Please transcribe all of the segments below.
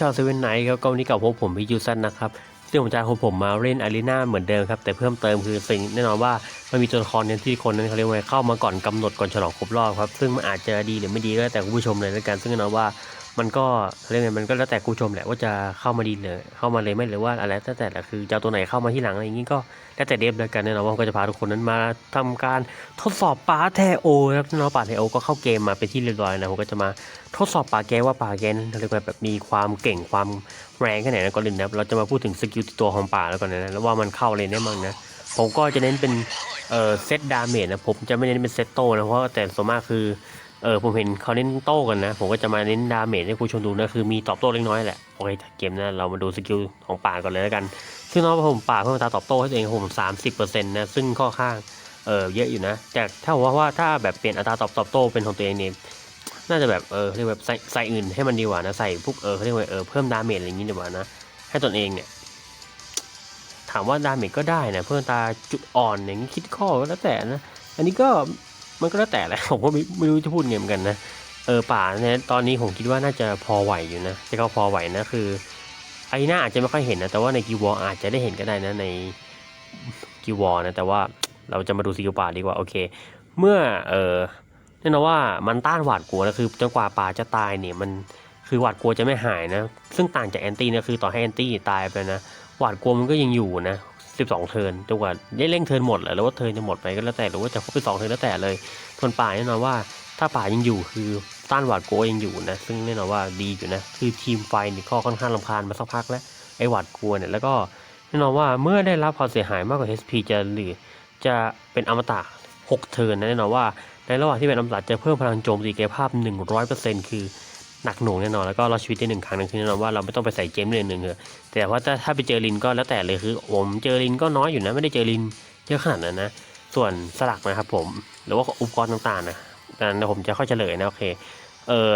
ชาวเซเว่นไนท์ครับก็วันนี้กับพวกผมพิยูซันนะครับซึ่งผมจะพาผมมาเล่นอารีนาเหมือนเดิมครับ แต่เพิ่มเติมคือสิ่งแน่นอนว่ามันมีตัวละครเนี่ยที่คนนั้นเขาเรียกว่าเข้ามาก่อนกำหนดก่อนฉลองครบรอบครับ ซึ่งมันอาจจะดีหรือไม่ดีก็แล้วแต่คุณผู้ชมเลยแล้วกันซึ่งแน่นอนว่า มันก็เขาเรียกไงมันก็แล้วแต่ผู้ชมแหละว่าจะเข้ามาดีเลยเข้ามาเลยไม่หรือว่าอะไรแล้วแต่แหละคือจะเอาตัวไหนเข้ามาที่หลังอะไรอย่างนี้ก็แล้วแต่เดฟแล้วกันแน่นอนว่าก็จะพาทุกคนนั้นมาทำการทดสอบป่าเทโอครับแน่นอนปาเทโอก็เข้าเกมมาเป็นที่เรียบร้อยนะผมก็จะมาทดสอบป่าแกว่าป่าแกนั้นเรียกว่าแบบมีความเก่งความแรงแค่ไหนนะก่อนอื่นนะเราจะมาพูดถึงสกิลตัวของป่าแล้วก่อนนะแล้วว่ามันเข้าเลยได้มั้งนะผมก็จะเน้นเป็นเอ่อเซตดาเมจนะผมจะไม่เน้นเป็นเซตโตนะเพราะแต่ส่วนมากคือ เออผมเห็นเขาเน้นโต้กันนะ ผมก็จะมาเน้นดาเมจให้คุณชมดูนะ คือมีตอบโต้เล็กน้อยแหละ โอเคเกมนะเรามาดูสกิลของป่าก่อนเลยแล้วกัน ซึ่งน้องผมป่าเพิ่มอัตราตอบโต้ให้ตัวเองผมสามสิบเปอร์เซ็นต์นะ ซึ่งค่อข้างเออเยอะอยู่นะ แต่ถ้าว่าว่าถ้าแบบเปลี่ยนอัตราตอบตอบโต้เป็นของตัวเองเนี่ยน่าจะแบบเออเรียกแบบใส่ใส่อื่นให้มันดีกว่านะ ใส่พวกเออเขาเรียกว่าเออเพิ่มดาเมจอะไรอย่างนี้ดีกว่านะ ให้ตนเองเนี่ยถามว่าดาเมจก็ได้นะเพิ่มตาจุดอ่อนอย่างนี้คิดข้อแล้วแต่นะ อันนี้ก็ มันก็แล้วแต่แหละผมก็ไม่ไม่รู้จะพูดไงเหมือนกันนะเออป่าเนี่ยตอนนี้ผมคิดว่าน่าจะพอไหวอยู่นะจะก็พอไหวนะคือไอ้หน้าอาจจะไม่ค่อยเห็นนะแต่ว่าในกิวออาจจะได้เห็นก็ได้นะในกิวอนะแต่ว่าเราจะมาดูสกิลป่าดีกว่าโอเค เมื่อเออแน่นอนว่ามันต้านหวาดกลัวนะคือจนกว่าป่าจะตายเนี่ยมันคือหวาดกลัวจะไม่หายนะ ซึ่งต่างจากแอนตี้นะคือต่อให้แอนตี้ตายไปนะหวาดกลัวมันก็ยังอยู่นะ 12 เทิร์นจนกว่าได้เร่งเทิร์นหมดแหละแล้วว่าเทิร์นจะหมดไปก็แล้วแต่หรือว่าจะครบไปสองเทิร์นแล้วแต่เลยส่วนป่าแน่นอนว่าถ้าป่ายังอยู่คือต้านหวาดโกยังอยู่นะ ซึ่งแน่นอนว่าดีอยู่นะ คือทีมไฟนี่ก็ค่อนข้างลำคาญมาสักพักแล้วไอ้หวาดกลัวเนี่ยแล้วก็แน่นอนว่าเมื่อได้รับความเสียหายมากกว่า HP จะหรือจะเป็นอมตะ 6 เทิร์นนะแน่นอนว่า ในระหว่างที่เป็นอมตะจะเพิ่มพลังโจมตีกายภาพ 100%คือ หนักหน่วงแน่นอนแล้วก็รอดชีวิตได้หนึ่งครั้งนึงคือแน่นอนว่าเราไม่ต้องไปใส่เจมเลยหนึ่งเลยแต่ว่าถ้าถ้าไปเจอลินก็แล้วแต่เลยคือผมเจอลินก็น้อยอยู่นะไม่ได้เจอลินเยอะขนาดนั้นนะส่วนสลักนะครับผมหรือว่าอุปกรณ์ต่างๆนะนั้นผมจะค่อยเฉลยนะโอเคเออ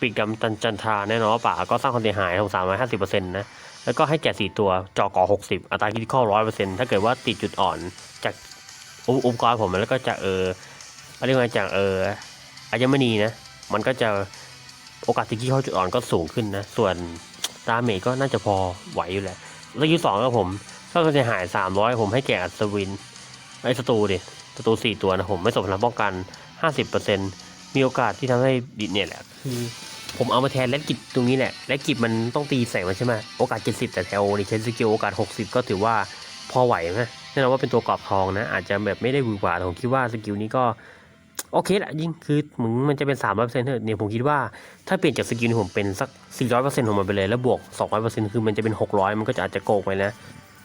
ปีกดำจันจันทราแน่นอนว่าป่าก็สร้างความเสียหายถึง350%นต์นะแล้วก็ให้แจกสี่ตัวจอก่อ60อัตราคิดข้อ100%ถ้าเกิดว่าติดจุดอ่อนจากอุปกรณ์ผมแล้วก็จะเออเขาเรียกว่าจากเอออัญมณีนะมันก็จะ โอกาสที่เข้าจุดอ่อนก็สูงขึ้นนะ ส่วนดาเมจก็น่าจะพอไหวอยู่แหละแล้วที่สองก็ผมถ้าเสียหายสามร้อยผมให้แก่อัศวินไอ้ศัตรูดิศัตรูสี่ตัวนะผมไม่สมพลังป้องกันห้าสิบเปอร์เซ็นมีโอกาสที่ทำให้ดิเนี่ยแหละคือผมเอามาแทนแลกกิจตรงนี้แหละแลกกิจมันต้องตีใส่มันใช่ไหมโอกาสเจ็ดสิบแต่แถวนี่ใช้สกิลโอกาสหกสิบก็ถือว่าพอไหวนะแน่นอนว่าเป็นตัวกรอบทองนะ อาจจะแบบไม่ได้วือหวาแต่ผมคิดว่าสกิลนี้ก็ โอเคแหละยิ่งคือมือนมันจะเป็นสามร้อยเปอร์เซ็นต์เถอะเนี่ยผมคิดว่าถ้าเปลี่ยนจากสกิลผมเป็นสักสี่ร้อยเปอร์เซ็นต์ของมันไปเลยแล้วบวกสองร้อยเปอร์เซ็นต์คือมันจะเป็นหกร้อยมันก็จะอาจจะโกงไปนะ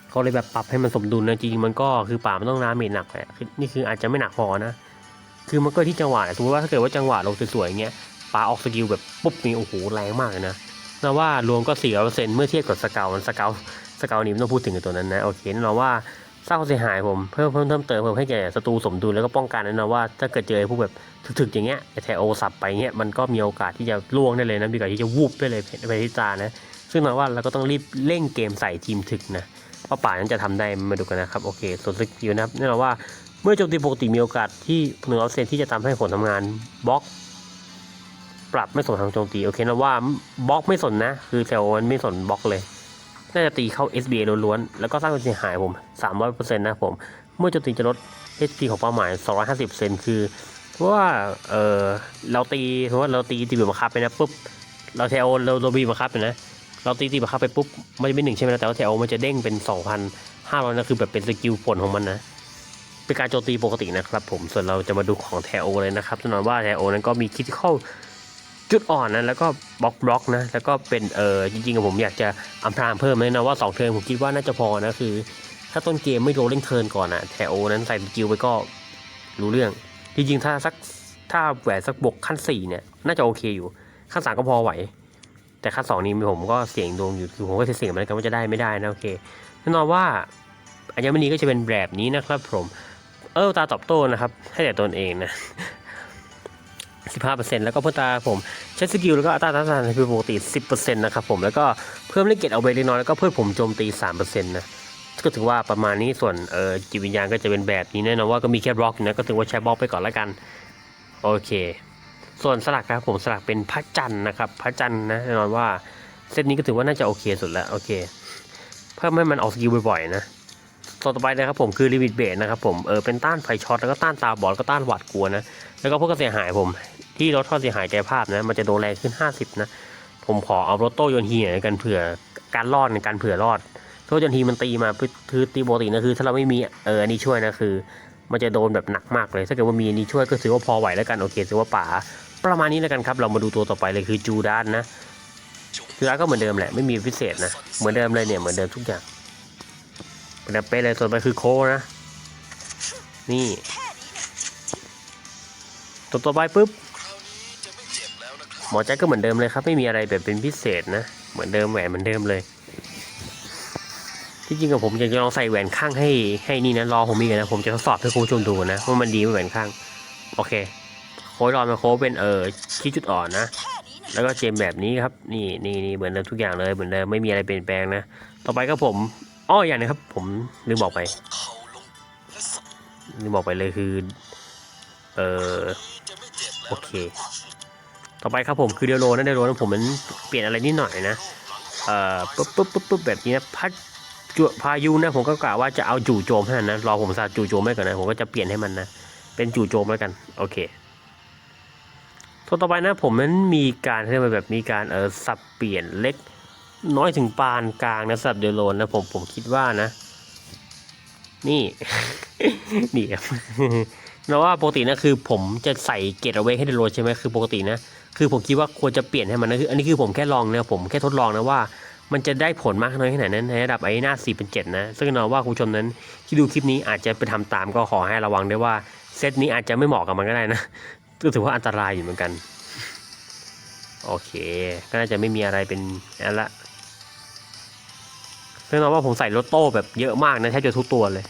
เขาเลยแบบปรับให้มันสมดุลนะจริงมันก็คือป่ามันต้องน้ำเมหนักแหละนี่คืออาจจะไม่หนักพอนะ คือมันก็ที่จังหวะสมมติว่าถ้าเกิดว่าจังหวะลงสวยๆอย่างเงี้ยป่าออกสกิลแบบปุ๊บนี่โอ้โหแรงมากเลยนะนะว่ารวมก็สี่ร้อยเปอร์เซ็นต์เมื่อเทียบกับสเกลมันสเกลสเกลนี่ไม่ต้องพูดถึงตัวนั้นนะโอเคน่นอนว่า สร้างความเสียหายผมเพิ่มเพิ่มเพิ่มเติมเพิ่มให้แก่ศัตรูสมดุลแล้วก็ป้องกันน่นอนว่าถ้าเกิดเจอไอ้พวกแบบถึกๆอย่างเงี้ยแถวโอสับไปเงี้ยมันก็มีโอกาสที่จะล่วงได้เลยนะมีโอกาสที่จะวูบได้เลยไปที่ตานะซึ่งแปลว่าเราก็ต้องรีบเร่งเกมใส่ทีมถึกนะว่าป่านั้นจะทำได้มาดูกันนะครับโอเคส่วนสกิลนะครับแน่นอนว่าเมื่อโจมตีปกติมีโอกาสที่หนึ่งเปอร์เซนที่จะทำให้ผลทำงานบล็อก ปรับไม่สนทางโจมตีโอเคนะว่าบล็อกไม่สนนะ คือแถวมันไม่สนบล็อกเลย น่าจะตีเข้า SBA ล้วนๆ แล้วก็สร้างความเสียหายผม 300%นะผม เมื่อโจมตีจะลด HP ของเป้าหมาย 250%คือเพราะว่าเออเราตีเพราะว่าเราตีตีบีบบังคับไปนะปุ๊บเราแถวเราเราบีบบังคับไปนะ เราตีตีบังคับไปปุ๊บมันจะเป็นหนึ่งใช่ไหมนะแต่ว่าแถวมันจะเด้งเป็น2,500นะคือแบบเป็นสกิลผลของมันนะเป็นการโจมตีปกตินะครับผมส่วนเราจะมาดูของแทโอเลยนะครับแน่นอนว่าแทโอนั้นก็มีคิดเข้า จุดอ่อนนะแล้วก็บล็อกบล็อกนะแล้วก็เป็นเออจริงๆผมอยากจะอัมพรางเพิ่มเลยนะว่า2เทิร์นผมคิดว่าน่าจะพอนะคือ ถ้าต้นเกมไม่โดนเล่นเทิร์นก่อนอะแถโอนั้นใส่สกิลไปก็รู้เรื่อง จริงๆถ้าสักถ้าแหวนสักบกขั้น4เนี่ยน่าจะโอเคอยู่ขั้นสามก็พอไหว แต่ขั้นสองนี้ผมก็เสี่ยงดวงอยู่คือผมก็เสี่ยงเหมือนกันว่าจะได้ไม่ได้นะโอเคแน่นอนว่าอัญมณีก็จะเป็นแบบนี้นะครับผมเออตาตอบโต้นะครับ ให้แต่ตนเองนะ 15%แล้วก็เพื่อตาผมใช้สกิลแล้วก็อัตราต้านทานเป็นปกติ 10%นะครับผมแล้วก็เพิ่มเลขเกตเอาไปเล็กน้อยแล้วก็เพิ่มผมโจมตี 3%นะก็ถือว่าประมาณนี้ส่วนเออจิตวิญญาณก็จะเป็นแบบนี้แน่นอนว่าก็มีแค่บล็อกอยู่นะก็ถือว่าใช้บล็อกไปก่อนแล้วกันโอเค ส่วนสลักครับผมสลักเป็นพระจันทร์นะครับพระจันทร์นะแน่นอนว่าเซตนี้ก็ถือว่าน่าจะโอเคสุดแล้วโอเค เพิ่มให้มันออกสกิลบ่อยๆนะต่อไปนะครับผมคือลิมิตเบสนะครับผมเออเป็นต้านไฟช็อตแล้วก็ต้านตาบอดแล้วก็ต้านหวัดกลัวนะแล้วก็พวกกระเสียหายผม ที่ลดข้อเสียหายแก่ภาพนะ มันจะโดนแรงขึ้น 50 นะ ผมขอเอารถโต้โยนฮีหน่อยกันเผื่อการรอดในการเผื่อรอดโต้โยนฮีมันตีมาคือตีปกตินะคือถ้าเราไม่มีเอออันนี้ช่วยนะคือ มันจะโดนแบบหนักมากเลยถ้าเกิดว่ามีอันนี้ช่วยก็ถือว่าพอไหวแล้วกันโอเคถือว่าป่าประมาณนี้แล้วกันครับ เรามาดูตัวต่อไปเลยคือจูดานนะจูดานก็เหมือนเดิมแหละไม่มีพิเศษนะเหมือนเดิมเลยเนี่ยเหมือนเดิมทุกอย่างเหมือนเดิมเป๊ะเลยส่วนไปคือโคนะ นี่ตัวต่อไปปุ๊บ มอแจ็คก็เหมือนเดิมเลยครับไม่มีอะไรแบบเป็นพิเศษนะเหมือนเดิมแหวนเหมือนเดิมเลย ที่จริงกับผมอยากจะลองใส่แหวนข้างให้ให้นี่นะรอผมมีกันนะผมจะทดสอบให้คุณผู้ชมดูนะว่ามันดีไหมแหวนข้าง โอเค โค้ดรอนมาโค้ดเป็นเออชี้จุดอ่อนนะแล้วก็เจมแบบนี้ครับนี่นี่นี่เหมือนเดิมทุกอย่างเลยเหมือนเดิมไม่มีอะไรเปลี่ยนแปลงนะ ต่อไปก็ผมอ้ออย่างนึงครับ ผมลืมบอกไปลืมบอกไปเลยคือ เออโอเค ต่อไปครับผมคือเดโรนะเดโรนะผมมันเปลี่ยนอะไรนิดหน่อยนะเอ่อปุ๊บปุ๊บปุ๊บปุ๊บแบบนี้นะพัดจุพายุนะผมก็กะว่าจะเอาจู่โจมให้นนะรอผมสาดจู่โจมให้ก่อนนะผมก็จะเปลี่ยนให้มันนะเป็นจู่โจมแล้วกันโอเคตัวต่อไปนะผมนั้นมีการเรียกว่าแบบมีการเออสับเปลี่ยนเล็กน้อยถึงปานกลางนะสำหรับเดโรนนะผมผมคิดว่านะ นี่นี่ครับแล้วว่าปกตินะคือผมจะใส่เกตเอาไว้ให้เดโรใช่ไหมคือปกตินะ คือผมคิดว่าควรจะเปลี่ยนให้มันนะคืออันนี้คือผมแค่ลองนะผมแค่ทดลองนะว่า มันจะได้ผลมากน้อยแค่ไหนนั้นในระดับไอ้หน้า4เป็น7นะ ซึ่งเราว่าคุณผู้ชมนั้นที่ดูคลิปนี้อาจจะไปทำตามก็ขอให้ระวังด้วยว่าเซตนี้อาจจะไม่เหมาะกับมันก็ได้นะก็ถือว่าอันตรายอยู่เหมือนกัน โอเค ก็น่าจะไม่มีอะไรเป็นอันละซึ่งเราว่าผมใส่รถโต้แบบเยอะมากนะแทบจะทุกตัวเลย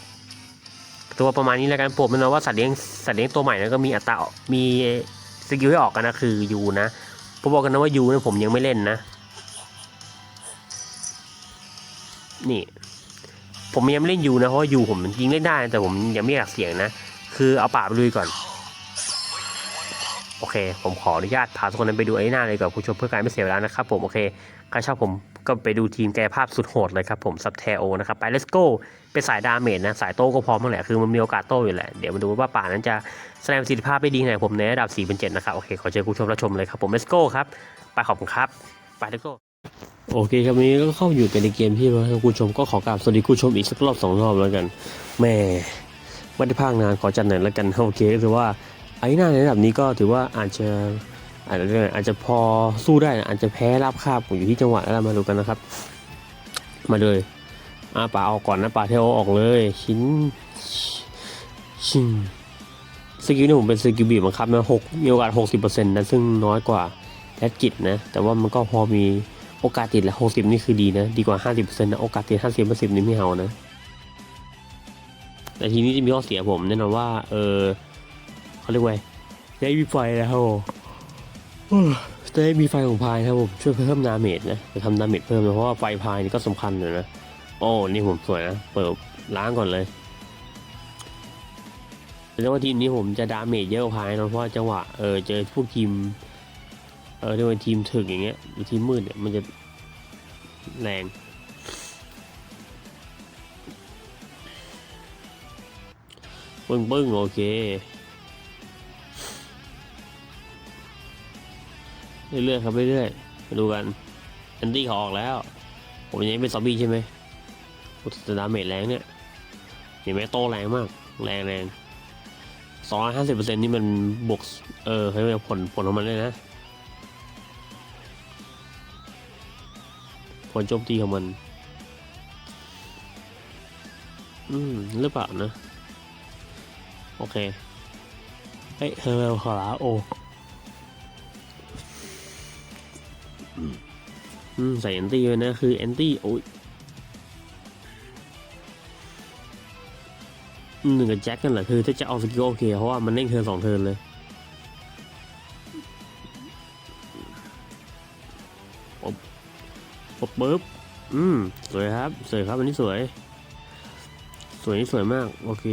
ตัวประมาณนี้แล้วกันผมมันว่าสัตว์เลี้ยงสัตว์เลี้ยงตัวใหม่นะก็มีอัตรามี กิลให้ออกกันนะคือยูนะผมบอกกันนะว่ายูนะผมยังไม่เล่นนะ นี่ ผมยังไม่เล่นยูนะเพราะยูผมยิงเล่นได้แต่ผมยังไม่อยากเสี่ยงนะ คือเอาป่าไปลุยก่อน โอเค ผมขออนุญาตพาทุกคนนั้นไปดูไอ้หน้าเลยกับผู้ชมเพื่อการไม่เสียเวลานะครับผมโอเคใครชอบผม ก็ไปดูทีมแก้ภาพสุดโหดเลยครับผมซับเทโอนะครับไป let's go เป็นสายดาเมจนะ สายโต้ก็พร้อมทั้งแหละ คือมันมีโอกาสโต้อยู่แหละ เดี๋ยวมาดูว่าป่านั้นจะแสดงประสิทธิภาพได้ดีขนาดไหนผมในระดับ4เป็น7นะครับ โอเค ขอเชิญคุณผู้ชมรับชมเลยครับผม let's go ครับ ไปขอบคุณครับ ไป let's go โอเคครับนี้ก็เข้าอยู่กันในเกมที่เราคุณผู้ชมก็ขอกราบสวัสดีคุณผู้ชมอีกสักรอบสองรอบแล้วกันแม่ไม่ได้พากนานขอจัดหน่อยแล้วกันโอเคก็คือว่าไอ้หน้าในระดับนี้ก็ถือว่าอาจจะ อาจจะอาจจะพอสู้ได้นะอาจจะแพ้ราบคาบผมอยู่ที่จังหวะแล้วมาดูกันนะครับ มาเลยอ่าป่าออกก่อนนะป่าเทโอออกเลยชิ้นชิงสกิลนี่ผมเป็นสกิลบีบบังคับนะหกมีโอกาสหกสิบเปอร์เซ็นต์นะซึ่งน้อยกว่าแพทกิจนะ แต่ว่ามันก็พอมีโอกาสติดละหกสิบนี่คือดีนะ ดีกว่าห้าสิบเปอร์เซ็นต์นะโอกาสติดห้าสิบเปอร์เซ็นต์นี่ไม่เอานะ แต่ทีนี้จะมีข้อเสียผมแน่นอนว่า เออเขาเรียกว่าจะให้มีไฟแล้ว จะให้มีไฟของพายนะครับผมช่วยเพิ่มดาเมจนะจะทำดาเมจเพิ่มนะเพราะว่าไฟพายนี่ก็สำคัญอยู่นะโอ้นี่ผมสวยนะเปิดล้างก่อนเลยแต่ว่าทีมนี้ผมจะดาเมจเยอะกว่าพายนะเพราะจังหวะเออเจอพวกทีมเออเรียกว่าทีมถึกอย่างเงี้ยหรือทีมมืดเนี่ยมันจะแรงปึ้งปึ้งโอเค เรื่อยๆครับเรื่อยๆมาดูกันแอนดี้เขาออกแล้ว ผมยังเป็นซอมบี้ใช่ไหมอ้แต่ดาเมจแรงเนี่ยเห็นไหมโตแรงมาก แรงแรงสองร้อยห้าสิบเปอร์เซ็นต์นี่มันบวกเออเขาเรียกผลผลของมันเลยนะ ผลโจมตีของมัน อืมหรือเปล่านะ โอเค เฮ้ยเฮอร์ขอลาโอ ใส่แอนตี้เลยนะ คือแอนตี้โอ้ยหนึ่งกับแจ็คกันเหรอคือถ้าจะเอาสกิลโอเคเพราะว่ามันเล่นเทินสองเทินเลยปุ๊บปุ๊บปุ๊บ อืม สวยครับ สวยครับ อันนี้สวย สวยนี่สวยมาก โอเค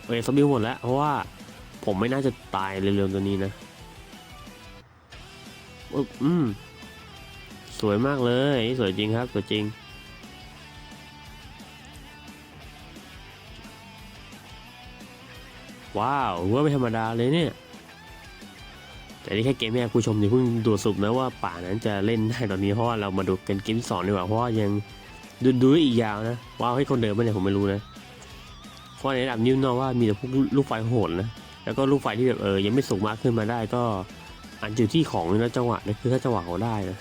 โอเคสบิลหมดแล้ว เพราะว่าผมไม่น่าจะตายเร็วๆตัวนี้นะ อืมสวยมากเลยสวยจริงครับสวยจริง ว้าวว่าไม่ธรรมดาเลยเนี่ย แต่นี่แค่เกมแรกผู้ชมอย่าเพิ่งดูสรุปนะว่าป่านั้นจะเล่นได้ตอนนี้เพราะว่าเรามาดูกันเกมสองดีกว่าเพราะายังดูดูได้อีกยาวนะว่าวให้คนเดิมไหมเนี่ยผมไม่รู้นะเพราะในระดับนิ้วนอว่ามีแต่พวกลูกไฟโหดนะแล้วก็ลูกไฟที่แบบเออยังไม่สูงมากขึ้นมาได้ก็ อันอยู่ที่ของนะจังหวะนะคือถ้าจังหวะเขาได้นะ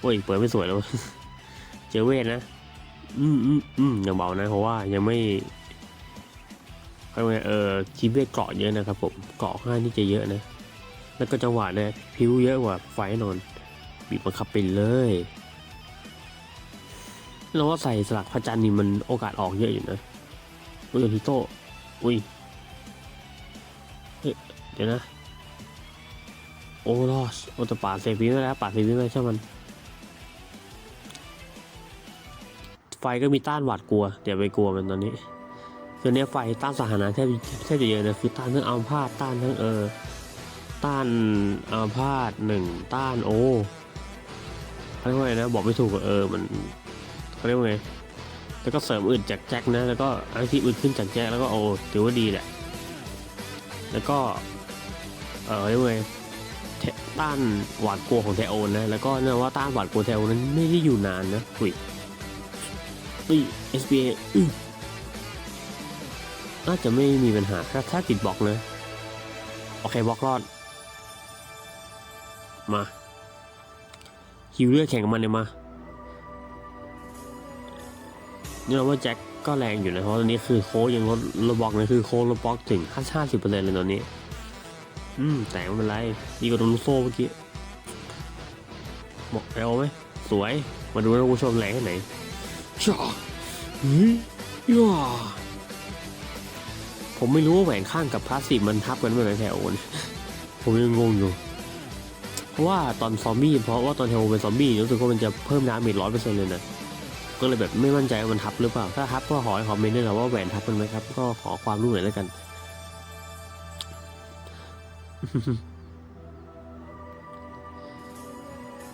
โอ้ยเปิดไม่สวยแล้วเจอเวทนะ อืมอืมอืมอยังเบานะเพราะว่ายังไม่เขาเรียกเออคีเวทเกาะเยอะนะครับผมเกาะข้างนี่จะเยอะนะ แล้วก็จังหวะเนี่ยพิวเยอะกว่าไฟแน่นอนบีบบังคับไปเลยแล้วว่าใส่สลักพระจันทร์นี่มันโอกาสออกเยอะอยู่นะอุ้ยโอทิโต้อุ้ยเฮ้ยเดี๋ยวนะ โอ้ลอสโอ้แต่ป่าดเซฟวิไม่แล้วป่าดเซฟวิไม่ใช่มัน ไฟก็มีต้านหวาดกลัวเดี๋ยวไปกลัวมันตอนนี้ คือเนี้ยไฟต้านสาธารณะแทบแทบจะเยอะนะคือต้านทั้งอัมพาตต้านทั้งเออ ต้านอาพาธหนึ่งต้านโอเขาเรียกว่าไงนะบอกไม่ถูกอะเออมันเขาเรียกว่าไงแล้วก็เสริมอื่นจากแจ็คนะแล้วก็อันที่อื่นขึ้นจากแจ็คแล้วก็โอ้ถือว่าดีแหละแล้วก็เออเรียกว่าไง ต้านหวาดกลัวของแทโอนนะ แล้วก็เนื่องว่าต้านหวาดกลัวแทโอนนั้นไม่ได้อยู่นานนะอุ้ยอุ้ย SBA อื้อน่าจะไม่มีปัญหาถ้าถ้าติดบล็อกนะ โอเคบล็อกรอด มาฮิวเลือดแข่งกับมันเลยมาเนี่ยว่าแจ็คก็แรงอยู่นะเพราะตอนนี้คือโค้ยังลดลดบล็อกนะคือโค้ลดบล็อกถึงห้าสิบเปอร์เซ็นต์เลยตอนนี้ อืม แต่ไม่เป็นไรดีกว่าโดนลูกโซ่เมื่อกี้บอกเอลไหมสวย มาดูนะคุณผู้ชมแรงแค่ไหนจ้าเฮ้ยย่าผมไม่รู้ว่าแหวนข้างกับพลาสติกมันทับกันเมื่อไหร่แถวนี้ผมยังงงอยู่ เพราะว่าตอนซอมบี้เพราะว่าตอนเทโอเป็นซอมบี้รู้สึกว่ามันจะเพิ่มดาเมจร้อยเปอร์เซ็นต์เลยนะก็เลยแบบไม่มั่นใจว่ามันทับหรือเปล่า ถ้าทับก็ขอให้คอมเมนต์ด้วยนะว่าแหวนทับมันไหมครับ ก็ขอความรู้หน่อยแล้วกัน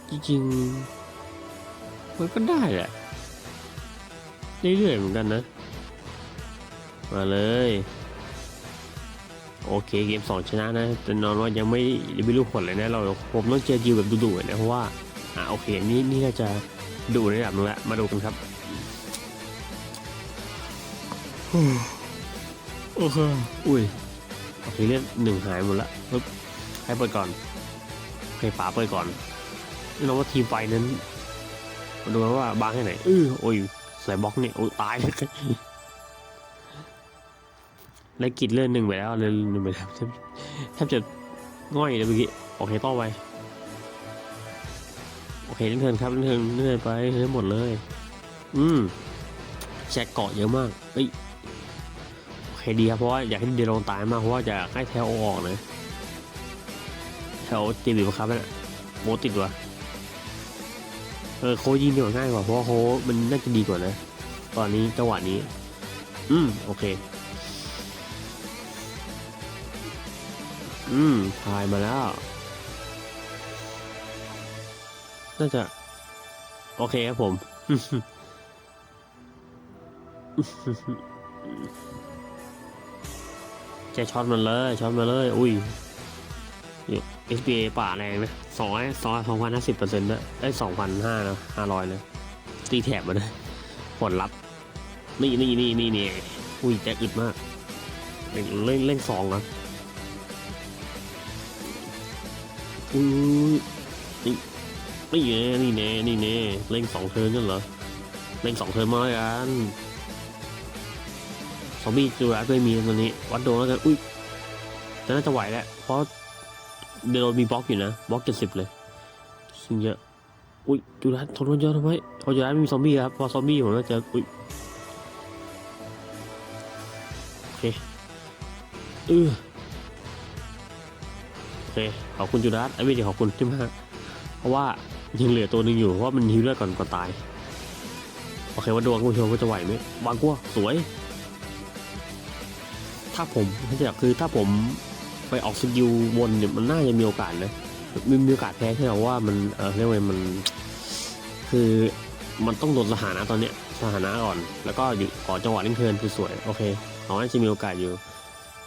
จริงๆมันก็ได้แหละเรื่อยๆเหมือนกันนะ มาเลย โอเคเกมสองชนะนะ แต่นอนว่ายังไม่ยังไม่รู้ผลเลยนะ เราผมต้องเจอจิวแบบดุๆนะ เพราะว่า อ่าโอเค นี่นี่น่าจะดูในระดับหนึงละมาดูกันครับโอเคอุ้ยโอ เคเลือดหนึ่งหายหมดละปึ๊บให้เปิดก่อนให้ป๋าเปิดก่อนเราว่าทีมไฟนั้นมาดูว่าบางแค่ไหนเออโอ้ยใส่บล็อกเนี่ยโอ้ยตายเลยแล้วกิดเลื่อนหนึ่งไปแล้วเลยหนึ่งไปแล้วแทบจะง่อยเลยเมื่อกี้โอเคต่อไปโอเคเล่นเทิร์นครับเล่นเทิร์นเล่นเทิร์นไปเล่นหมดเลย อืมแจกเกาะเยอะมากเอ้ย เคดีครับเพราะว่าอยากให้เดลงตายมากเพราะว่าจะให้แถวออกนะแถวตีบีบครับเนี่ยโมติดวะเออโคยิงดีกว่าง่ายกว่าเพราะว่าโคมันน่าจะดีกว่านะ ตอนนี้จังหวะนี้ อืมโอเค อืมพายมาแล้ว น่าจะ โอเคครับผม แค่ช็อตมันเลยช็อตมาเลย อุ้ย SBA ป่าแรงนะสองสองสองพันห้าสิบเปอร์เซ็นต์นะไอ้สองพันห้านะห้าร้อยนะตีแถบมาเลยผลลัพธ์นี่นี่นี่นี่นี่อุ้ยแจ็คอึดมาก เล่นเล่นเล่นสองนะอุ้ยนี่นี่แน่นี่แน่นี่แน่เล่นสองเทิร์นนั่นเหรอ เล่นสองเทิร์นมาแล้วกัน ซอมบี้จูราก็ไม่มีตอนนี้ วัดโดนแล้วกัน อุ้ยแต่น่าจะไหวแหละ เพราะเดโดมีบล็อกอยู่นะ บล็อกเจ็ดสิบเลยซึ่งเยอะ อุ้ยจูราทนมันเยอะทำไมพอจูราไม่มีซอมบี้ครับ พอซอมบี้ผมน่าจะอุ้ยโอเคเออโอเค ขอบคุณจูดัสไอ้ไม่ดีขอบคุณที่มากเพราะว่ายังเหลือตัวหนึ่งอยู่เพราะมันฮิวเลือดก่อนก่อนตาย โอเคว่าดวงคุณผู้ชมว่าจะไหวไหมวางกัวสวย ถ้าผมถ้าจะคือถ้าผมไปออกสกิลวนเนี่ยมันน่าจะมีโอกาสนะมีมีโอกาสแพ้แค่ว่ามันเออเรียกว่าไงมัน คือมันต้องลดสถานะตอนเนี้ยสถานะก่อน แล้วก็อยู่ขอจังหวะเล่นเทินคือสวยโอเคเขาน่าจะมีโอกาสอยู่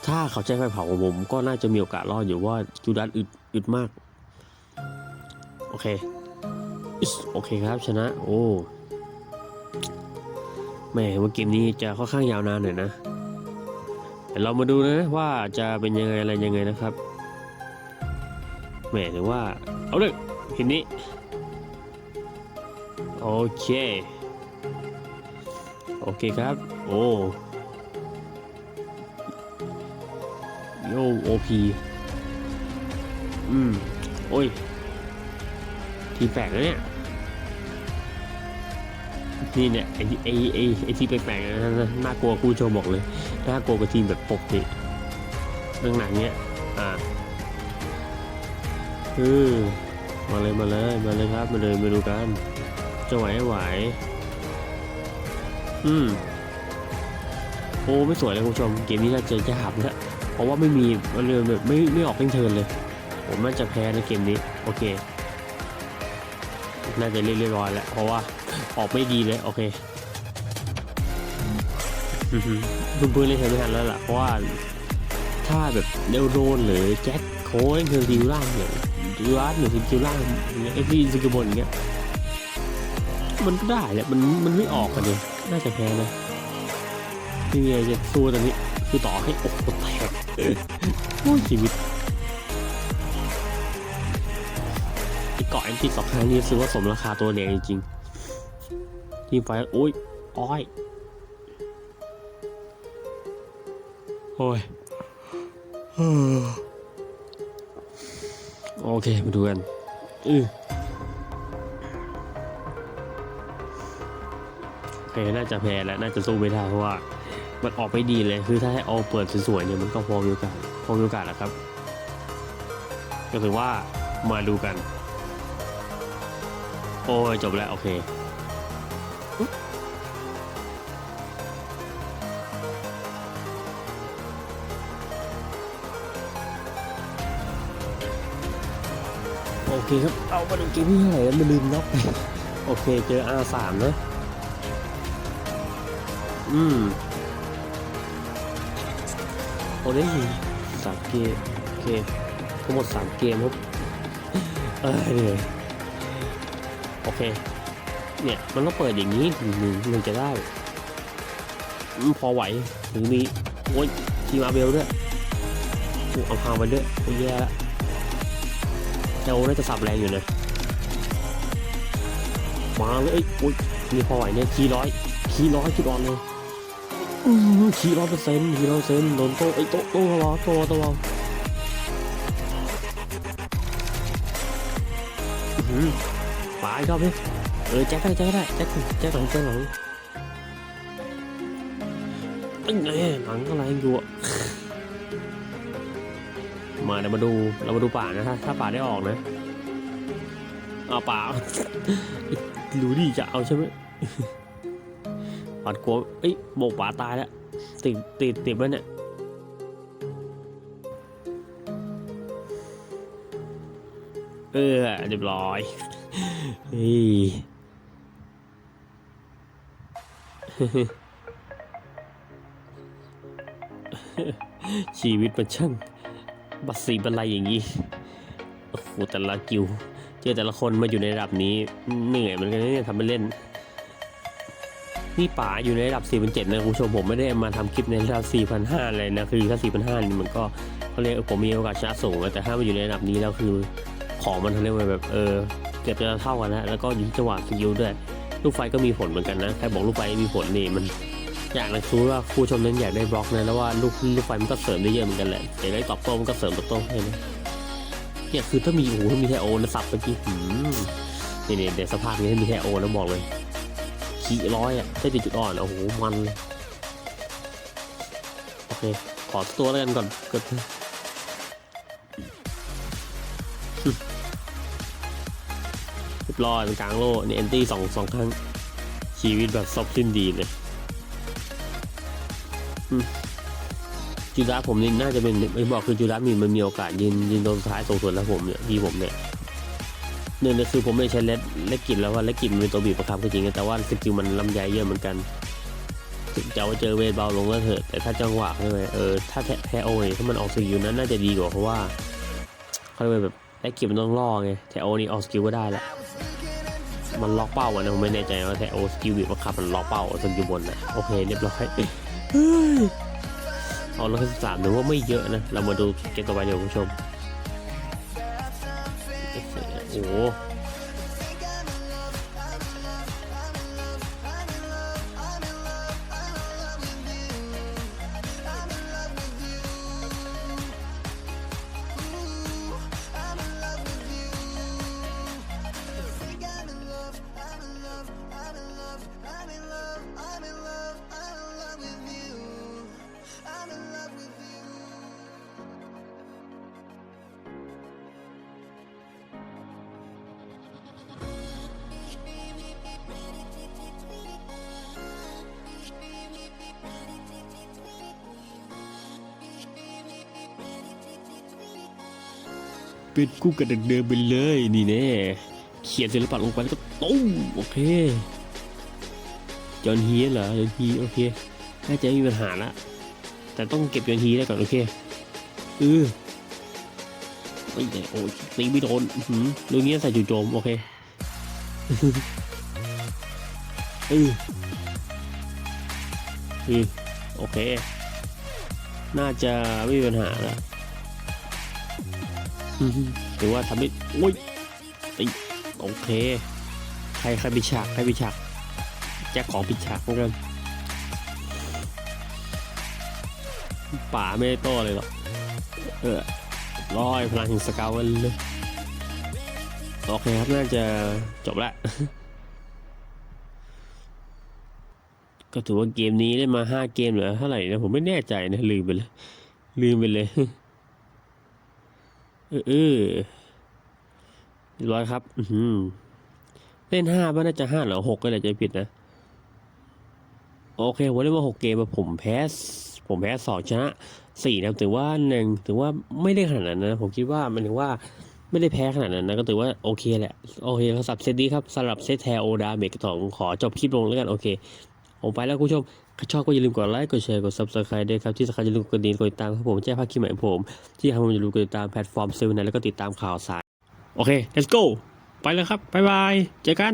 ถ้าเขาแจ้ไฟเผาของผมก็น่าจะมีโอกาสรอดอยู่ว่าจูดัสอึดอึดมาก โอเคโอเคครับชนะ โอ้แม่ว่าเกมนี้จะค่อนข้างยาวนานหน่อยนะ ดี๋ยวเรามาดูนะว่าจะเป็นยังไงอะไรยังไงนะครับแหม่ถือว่า เอาเลยทีนี้ โอเค โอเคครับ โอ้โยโอพีอืม โอ้ย ทีแปลกนะเนี่ย นี่เนี่ยไอไอไอไอทีแปลกๆนะน่ากลัวครูโชว์บอกเลยน่ากลัวกว่าทีมแบบปกติเรื่องหนังเนี้ยอ่าเออมาเลยมาเลยมาเลยครับมาเลยมาดูกันจะไหวไหวอืมโอ้ไม่สวยเลยคุณผู้ชมเกมนี้น่าจะยากนะเพราะว่าไม่มีมันเลยแบบไม่ไม่ออกเล่นเทินเลย ผมน่าจะแพ้ในเกมนี้ โอเค น่าจะเรียบร้อยแล้วเพราะว่า ออกไม่ดีเลย โอเคเพื่อนๆเล่นเทิร์นไม่ทันแล้วล่ะ เพราะว่า ถ้าแบบเดลโดนหรือแจ็คโค้เล่นเทิร์นดิวล่างเนี่ยดิวล่างหรือดิวล่างอย่างเงี้ยไอพี่ซิกบนเงี้ยมันก็ได้แหละมันมันไม่ออกกันเลยน่าจะแพ้นะไม่มีอะไรจะสู้ตอนนี้คือต่อให้อกแตกโอ้ชีวิตไอ้เกาะแอนติสองครั้งนี้ซื้อว่าสมราคาตัวแดงจริง ทีมไฟโอ้ยอ้อยโอ้ยโอเค มาดูกันอือโอเคน่าจะแพ้แล้ว น่าจะสู้ไม่ได้เพราะว่า มันออกไม่ดีเลย คือถ้าให้เอาเปิดสวยๆเนี่ยมันก็พอมีโอกาสพอมีโอกาสแหละครับ ก็ถือว่ามาดูกัน โอ้ยจบแล้ว โอเค โอเคครับ เอามาดูเกมที่เท่าไหร่แล้วมาลืมนับไปโอเคเจอ R3 นะ อืม โอ้ได้สามเกม โอเค ทั้งหมดสามเกมครับ เออเหนื่อยโอเค เนี่ย มันต้องเปิดอย่างนี้ถึงหนึ่งจะได้พอไหวถึงมีโอ้ยทีมาเบลด้วยโอ้เอาพาไปด้วยโอ้ยแย่ละเจ้าน่าจะสับแรงอยู่นะมาเลยเอ้โอ้ยมีพอไหวเนี่ยคีร้อยคีร้อยจุดอ่อนเลยอือขี่ร้อยเปอร์เซ็นต์ขี่ร้อยเปอร์เซ็นต์โดนโต๊ะไอ้โต๊ะโต๊ะรอโต๊ะตัวอื้อหือปาอีกรอบเลยเออแจ็คได้แจ็คได้แจ็คแจ็คหลังแจ็คหลังเอ้ยแน่หลังอะไรอยู่อะมาเดี๋ยวมาดูเรามาดูป่านะถ้าถ้าป่าได้ออกนะเอาป่ารู้ดิจะเอาใช่ไหมปัดกลัวเอ้ยโบกป่าตายแล้วติดติดติดไว้เนี่ยเออเรียบร้อยเฮ้ย ชีวิตมันช่างบัดสีบันไลอย่างนี้ โอ้โห แต่ละกิว เจอแต่ละคนมาอยู่ในระดับนี้เหนื่อยเหมือนกันเนี่ยทำไปเล่น นี่ป๋าอยู่ในระดับ 4,700นะคุณผู้ชมผมไม่ได้มาทำคลิปในระดับ 4,500 เลยนะ คือถ้า4,500 นี่มันก็เขาเรียกผมมีโอกาสชนะสูงแต่ถ้ามาอยู่ในระดับนี้แล้วคือของมันเขาเรียกว่าแบบเออเกือบจะเท่ากันแล้วแล้วก็อยู่ที่จังหวะสกิลด้วย ลูกไฟก็มีผลเหมือนกันนะใครบอกลูกไฟมีผลนี่มันอยากนะคือว่าผู้ชมนั้นอยากได้บล็อกนะแล้วว่าลูกลูกไฟมันก็เสริมได้เยอะเหมือนกันแหละอยากได้ตอบโต้มันก็เสริมตอบโต้ให้นะเนี่ยคือถ้ามีโอ้โหถ้ามีแทโอนะสับเมื่อกี้หืมนี่เนี่ยเดี๋ยวสภาพนี้ถ้ามีแทโอแล้วบอกเลยขี่ร้อยอะได้ติดจุดอ่อนโอ้โหมันเลยโอเคขอตัวแล้วกันก่อนกด บรอยเป็นกลางโล่นี่แอนตี้สองสองครั้ง ชีวิตแบบซบสิ้นดีเลยจูดาผมนี่น่าจะเป็นไม่บอกคือจูดามีมันมีโอกาสยืนยืนโดนท้ายสูงสุดแล้วผมเนี่ยที่ผมเนี่ยหนึ่งเลยคือผมไม่ใช้เล็ดเล็ดกินแล้วว่าเล็ดกินมันเป็นตัวบีบประคับก็จริงแต่ว่าสกิลมันลำใหญ่เยอะเหมือนกันถึงจะเอาเจอเวทเบาลงก็เถอะแต่ถ้าจังหวะใช่ไหมเออถ้าแทแทโอเนี่ยถ้ามันออกสกิลนั้นน่าจะดีกว่าเพราะว่าเขาเรียกแบบ เล็ดกิบมันต้องล่อไงแทโอนี่ออกสกิลก็ได้แหละมันล็อกเป้าอะนะผมไม่แน่ใจว่าแทโอสกิลบีบมาขับมันล็อกเป้าสกิลบนนะโอเคเรียบร้อยเอาแล้วแค่สิบสามถือว่าไม่เยอะนะ เรามาดูเกมต่อไปเดี๋ยวคุณผู้ชมโอ้โห เป็นคู่กันเดิมๆไปเลยนี่แน่เขียนศิลปะลงไปแล้วก็ตุ้มโอเคจอนฮีเหรอจอนฮีโอเคน่าจะไม่มีปัญหาละแต่ต้องเก็บจอนฮีได้ก่อนโอเคเออไม่ได้โอ้ยตีไม่โดนอื้อหืมเรื่องนี้ใส่จู่โจมโอเคเออเออโอเค น่าจะไม่มีปัญหาแล้ว อืมถือว่าทำได้โอ้ยติโอเค ใครใครปิดฉากใครปิดฉากแจ็คของปิดฉากเหมือนกันป่าไม่ได้โต้เลยหรอกเออร้อยพลังแห่งสกาวันเลยโอเคครับน่าจะจบละก็ถือว่าเกมนี้ได้มาห้าเกมเหลือเท่าไหร่นะผมไม่แน่ใจนะลืมไปเลย ลืมไปเลย เออร้อยครับ อืเล่นห้าบ้าน่าจะห้าหรือหกก็เลยจะผิดนะ โอเคผมเล่นมาหกเกมผมแพ้สผมแพ้สองชนะสี่นะถือว่าหนึ่งถือว่าไม่ได้ขนาดนั้นนะผมคิดว่ามันถือว่าไม่ได้แพ้ขนาดนั้นนะก็ถือว่าโอเคแหละ โอเคครับสับเซตนี้ครับสำหรับเซตแทโอดาเมกสองขอจบคลิปลงแล้วกันโอเค ผมไปแล้วคุณผู้ชม ถ้าชอบก็อย่าลืมกดไลค์ กดแชร์ กด subscribe ด้วยครับ ที่สำคัญอย่าลืมกดดีกดติดตามครับผมแจ้งภาคคลิปใหม่ของผม ที่ทำให้ผมอย่าลืมกดติดตามแพลตฟอร์มเซลล์ไหนแล้วก็ติดตามข่าวสาร โอเค let's go ไปแล้วครับ บ๊ายบาย เจอกัน